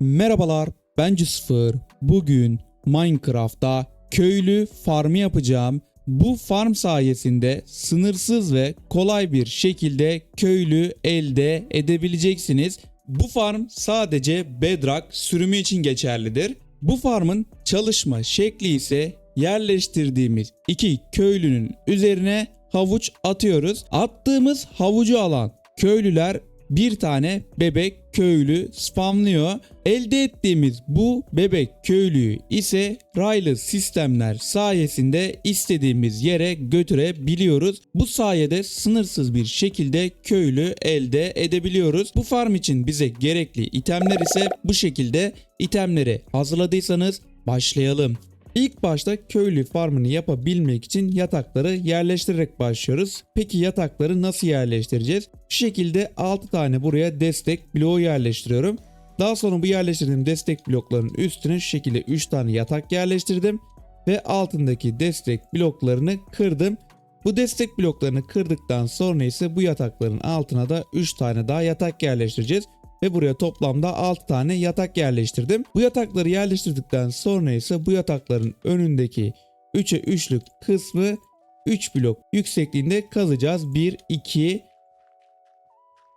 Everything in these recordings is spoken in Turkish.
Merhabalar, ben Cısfır. Bugün Minecraft'ta köylü farmı yapacağım. Bu farm sayesinde sınırsız ve kolay bir şekilde köylü elde edebileceksiniz. Bu farm sadece Bedrock sürümü için geçerlidir. Bu farmın çalışma şekli ise yerleştirdiğimiz iki köylünün üzerine havuç atıyoruz. Attığımız havucu alan köylüler bir tane bebek köylü spamlıyor. Elde ettiğimiz bu bebek köylüyü ise raylı sistemler sayesinde istediğimiz yere götürebiliyoruz. Bu sayede sınırsız bir şekilde köylü elde edebiliyoruz. Bu farm için bize gerekli itemler ise bu şekilde itemleri hazırladıysanız başlayalım. İlk başta köylü farmını yapabilmek için yatakları yerleştirerek başlıyoruz. Peki yatakları nasıl yerleştireceğiz? Şu şekilde 6 tane buraya destek bloğu yerleştiriyorum. Daha sonra bu yerleştirdiğim destek bloklarının üstüne şu şekilde 3 tane yatak yerleştirdim. Ve altındaki destek bloklarını kırdım. Bu destek bloklarını kırdıktan sonra ise bu yatakların altına da 3 tane daha yatak yerleştireceğiz ve buraya toplamda 6 tane yatak yerleştirdim. Bu yatakları yerleştirdikten sonra ise bu yatakların önündeki 3'e 3'lük kısmı 3 blok yüksekliğinde kazacağız. 1, 2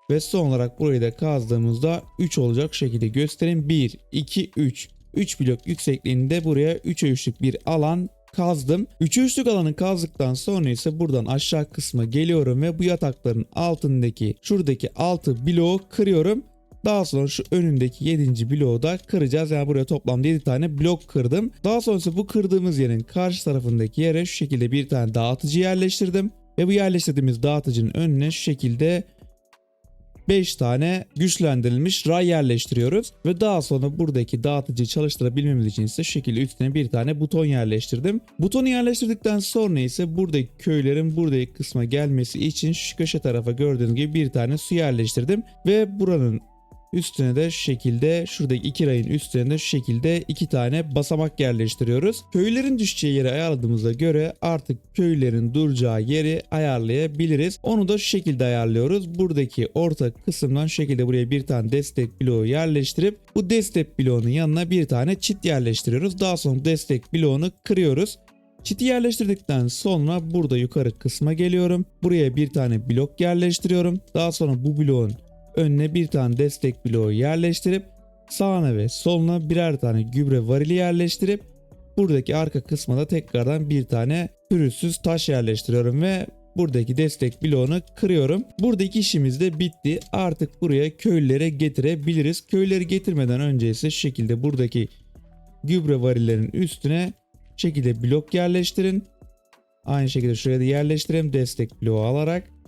ve son olarak burayı da kazdığımızda 3 olacak şekilde göstereyim. 1, 2, 3. 3 blok yüksekliğinde buraya 3'e 3'lük bir alan kazdım. 3'e 3'lük alanı kazdıktan sonra ise buradan aşağı kısma geliyorum ve bu yatakların altındaki şuradaki 6 bloğu kırıyorum. Daha sonra şu önündeki 7. bloğu da kıracağız. Yani buraya toplamda 7 tane blok kırdım. Daha sonrası bu kırdığımız yerin karşı tarafındaki yere şu şekilde bir tane dağıtıcı yerleştirdim. Ve bu yerleştirdiğimiz dağıtıcının önüne şu şekilde 5 tane güçlendirilmiş ray yerleştiriyoruz. Ve daha sonra buradaki dağıtıcıyı çalıştırabilmemiz için ise şu şekilde üstüne bir tane buton yerleştirdim. Butonu yerleştirdikten sonra ise buradaki köylerin buradaki kısma gelmesi için şu köşe tarafa gördüğünüz gibi bir tane su yerleştirdim. Ve buranın Üstüne de şu şekilde şuradaki iki rayın üstüne de şu şekilde iki tane basamak yerleştiriyoruz. Köylerin düşeceği yeri ayarladığımıza göre artık köylerin duracağı yeri ayarlayabiliriz. Onu da şu şekilde ayarlıyoruz. Buradaki orta kısımdan şu şekilde buraya bir tane destek bloğu yerleştirip bu destek bloğunun yanına bir tane çit yerleştiriyoruz. Daha sonra destek bloğunu kırıyoruz. Çiti yerleştirdikten sonra burada yukarı kısma geliyorum. Buraya bir tane blok yerleştiriyorum. Daha sonra bu bloğun önüne bir tane destek bloğu yerleştirip sağına ve soluna birer tane gübre varili yerleştirip buradaki arka kısma da tekrardan bir tane pürüzsüz taş yerleştiriyorum ve buradaki destek bloğunu kırıyorum. Buradaki işimiz de bitti. Artık buraya köylere getirebiliriz. Köyleri getirmeden önce ise şu şekilde buradaki gübre varillerin üstüne şekilde blok yerleştirin. Aynı şekilde şuraya da yerleştirelim destek bloğu alarak.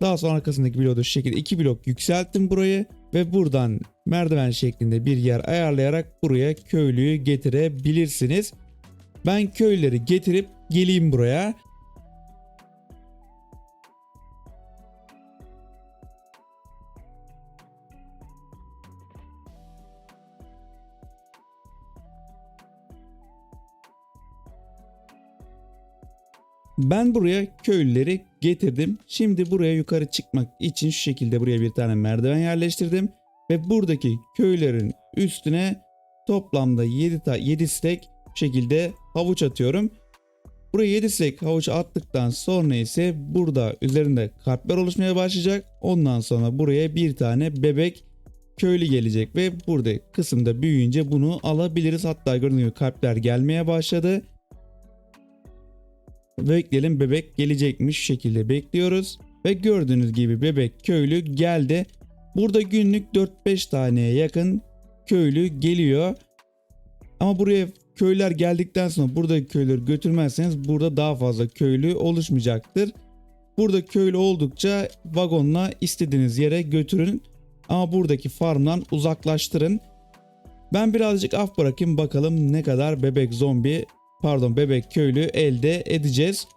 Daha sonra arkasındaki bloğu şu şekilde iki blok yükselttim burayı ve buradan merdiven şeklinde bir yer ayarlayarak buraya köylüyü getirebilirsiniz. Ben köyleri getirip geleyim buraya. Ben buraya köylüleri getirdim. Şimdi buraya yukarı çıkmak için şu şekilde buraya bir tane merdiven yerleştirdim. Ve buradaki köylerin üstüne toplamda 7, ta 7 stek şekilde havuç atıyorum. Buraya 7 stek havuç attıktan sonra ise burada üzerinde kalpler oluşmaya başlayacak. Ondan sonra buraya bir tane bebek köylü gelecek ve burada kısımda büyüyünce bunu alabiliriz. Hatta gördüğünüz gibi kalpler gelmeye başladı. Bekleyelim bebek gelecekmiş şekilde bekliyoruz. Ve gördüğünüz gibi bebek köylü geldi. Burada günlük 4-5 taneye yakın köylü geliyor. Ama buraya köyler geldikten sonra burada köyleri götürmezseniz burada daha fazla köylü oluşmayacaktır. Burada köylü oldukça vagonla istediğiniz yere götürün. Ama buradaki farmdan uzaklaştırın. Ben birazcık af bırakayım bakalım ne kadar bebek zombi pardon bebek köylü elde edeceğiz.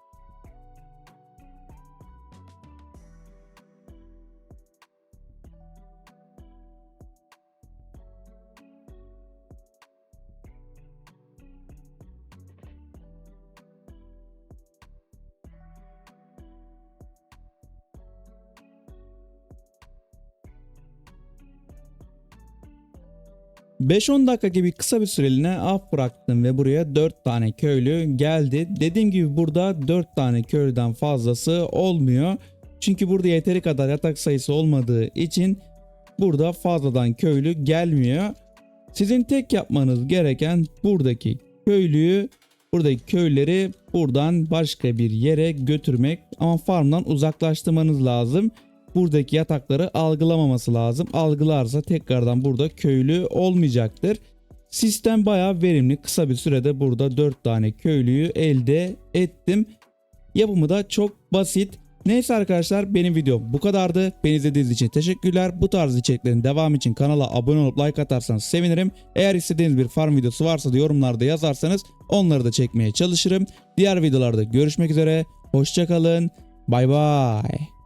5-10 dakika gibi kısa bir süreliğine af bıraktım ve buraya 4 tane köylü geldi. Dediğim gibi burada 4 tane köylüden fazlası olmuyor. Çünkü burada yeteri kadar yatak sayısı olmadığı için burada fazladan köylü gelmiyor. Sizin tek yapmanız gereken buradaki köylüyü, buradaki köyleri buradan başka bir yere götürmek ama farmdan uzaklaştırmanız lazım. Buradaki yatakları algılamaması lazım. Algılarsa tekrardan burada köylü olmayacaktır. Sistem bayağı verimli. Kısa bir sürede burada 4 tane köylüyü elde ettim. Yapımı da çok basit. Neyse arkadaşlar benim videom bu kadardı. Beni izlediğiniz için teşekkürler. Bu tarz içeriklerin devamı için kanala abone olup like atarsanız sevinirim. Eğer istediğiniz bir farm videosu varsa da yorumlarda yazarsanız onları da çekmeye çalışırım. Diğer videolarda görüşmek üzere. Hoşçakalın. Bay bay.